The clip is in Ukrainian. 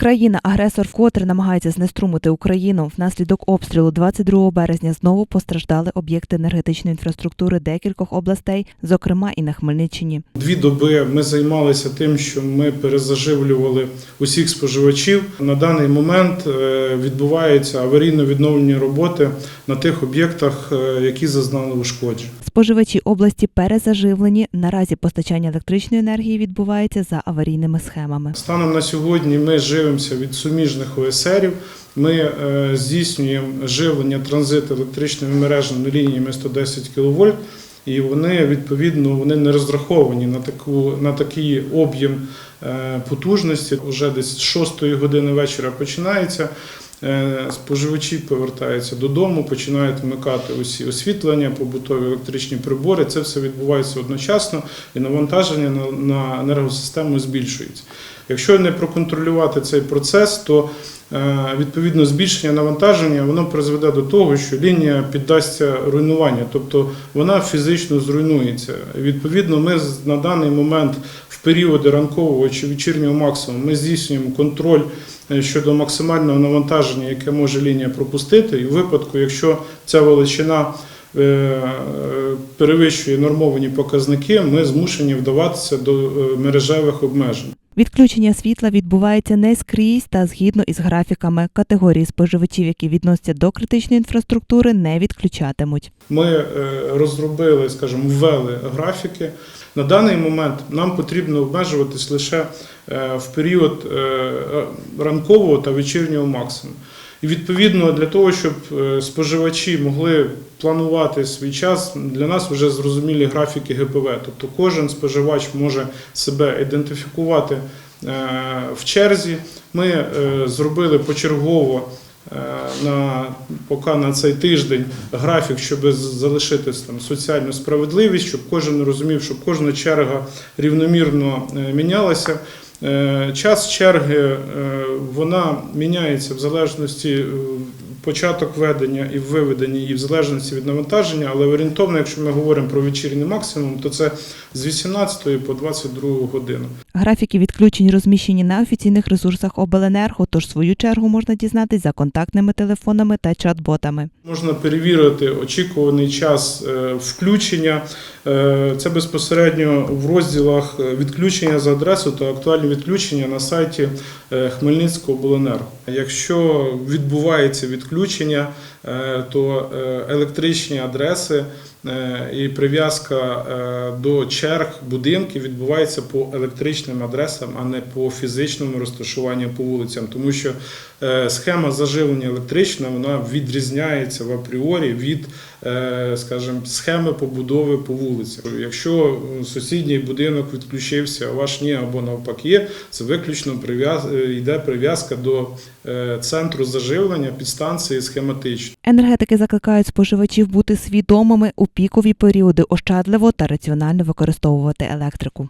Країна-агресор вкотре намагається знеструмити Україну. Внаслідок обстрілу 22 березня знову постраждали об'єкти енергетичної інфраструктури декількох областей, зокрема і на Хмельниччині. Дві доби ми займалися тим, що ми перезаживлювали усіх споживачів. На даний момент е, відбуваються аварійно-відновлені роботи на тих об'єктах, е, які зазнали ушкоджень. Споживачі області перезаживлені. Наразі постачання електричної енергії відбувається за аварійними схемами. Станом на сьогодні ми живемося від суміжних ОСРів. Ми е, здійснюємо живлення транзит електричними мережами лініями 110 кВт, і вони відповідно вони не розраховані на таку на такий об'єм е, потужності. Уже десь з 6 години вечора починається. Е, Споживачі повертаються додому, починають вмикати усі освітлення, побутові електричні прибори. Це все відбувається одночасно, і навантаження на, енергосистему збільшується. Якщо не проконтролювати цей процес, то е, відповідно збільшення навантаження воно призведе до того, що лінія піддасться руйнуванню, тобто вона фізично зруйнується. Відповідно, ми на даний момент в періоди ранкового чи вечірнього максимуму ми здійснюємо контроль е, щодо максимального навантаження, яке може лінія пропустити, і в випадку, якщо ця величина е, е, перевищує нормовані показники, ми змушені вдаватися до е, мережевих обмежень. Відключення світла відбувається не скрізь та згідно із графіками. Категорії споживачів, які відносяться до критичної інфраструктури, не відключатимуть. Ми е, розробили, скажімо, ввели графіки. На даний момент нам потрібно обмежуватись лише е, в період е, ранкового та вечірнього максимуму. І відповідно для того, щоб е, споживачі могли планувати свій час, для нас вже зрозумілі графіки ГПВ. Тобто кожен споживач може себе ідентифікувати е, в черзі. Ми е, зробили почергово на поки на цей тиждень графік, щоб залишити там соціальну справедливість, щоб кожен розумів, щоб кожна черга рівномірно мінялася. Е, Час черги е, вона міняється в залежності е, початок ведення і виведення її в залежності від навантаження, але орієнтовно, якщо ми говоримо про вечірній максимум, то це з 18 по 22 годину. Графіки відключень розміщені на офіційних ресурсах обленерго, тож свою чергу можна дізнатись за контактними телефонами та чат-ботами. Можна перевірити очікуваний час е, включення. Е, Це безпосередньо в розділах е, відключення за адресу та актуальні відключення на сайті Хмельницького обленерго. Якщо відбувається відключення, то електричні адреси і прив'язка е, до черг будинків відбувається по електричним адресам, а не по фізичному розташуванню по вулицям, тому що е, схема заживлення електрична вона відрізняється в апріорі від, е, скажімо, схеми побудови по вулицях. Якщо е, сусідній будинок відключився, а ваш ні або навпаки, це виключно прив'яз... е, йде прив'язка до е, центру заживлення підстанції схематично. Енергетики закликають споживачів бути свідомими у пікові періоди ощадливо та раціонально використовувати електрику.